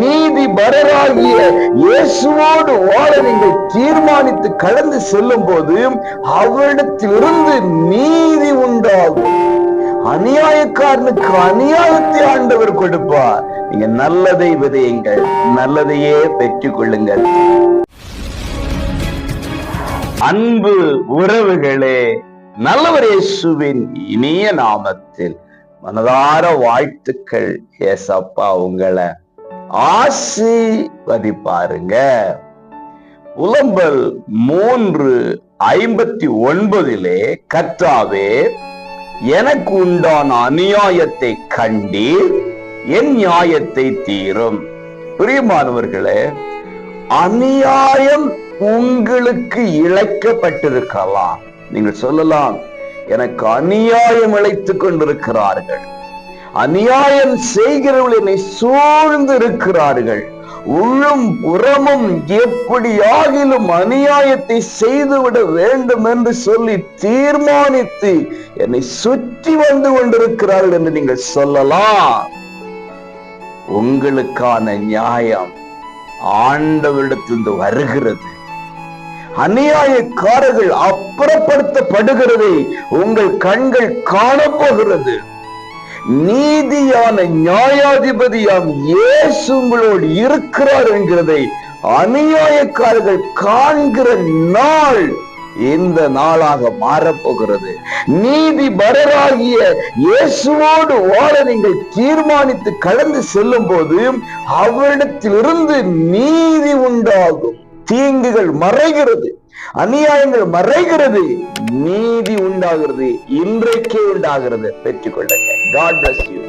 நீதி பரராகிய இயேசுவோடு வாழ நீங்கள் தீர்மானித்து கடந்து செல்லும் போது அவரிடத்திலிருந்து நீதி உண்டாகும். அநியாயக்காரனுக்கு அநியாயத்தை ஆண்டவர் கொடுப்பார். நீங்க நல்லதை விதையுங்கள் நல்லதையே பெற்றுக் கொள்ளுங்கள். அன்பு உறவுகளே நல்லவர் இயேசுவின் இனிய நாமத்தில் மனதார வாழ்த்துக்கள் ஏசப்பா உங்களை. ஆசீர்வதிப்பாருங்க. புலம்பல் மூன்று ஐம்பத்தி ஒன்பதிலே கர்த்தாவே எனக்கு உண்டான அநியாயத்தை கண்டீர் என் நியாயத்தை தீரும். பிரியமானவர்களே அநியாயம் உங்களுக்கு இழைக்கப்பட்டிருக்கலாம். நீங்கள் சொல்லலாம் எனக்கு அநியாயம் இழைத்துக் கொண்டிருக்கிறார்கள். அநியாயம் செய்கிறவர்கள் என்னை சூழ்ந்து இருக்கிறார்கள். உள்ளும் புறமும் எப்படியாகிலும் அநியாயத்தை செய்துவிட வேண்டும் என்று சொல்லி தீர்மானித்து என்னை சுற்றி வந்து கொண்டிருக்கிறார்கள் என்று நீங்கள் சொல்லலாம். உங்களுக்கான நியாயம் ஆண்டவரிடத்திலிருந்து வருகிறது. அநியாயக்காரர்கள் அப்புறப்படுத்தப்படுகிறதை உங்கள் கண்கள் காணப்போகிறது. நீதியான நியாயாதிபதியாம் இயேசு உங்களோடு இருக்கிறார் என்கிறதை அநியாயக்காரர்கள் காண்கிற நாள் இந்த நாளாக மாறப்போகிறது. நீதி பரராகிய இயேசுவோடு வாழ நீங்கள் தீர்மானித்து கடந்து செல்லும் போது அவரிடத்திலிருந்து நீதி உண்டாகும். தீங்குகள் மறைகிறது. அநியாயங்கள் மறைகிறது. நீதி உண்டாகிறது. இன்றைக்கே உண்டாகிறது. பெற்றுக்கொள்ளுங்க God bless you.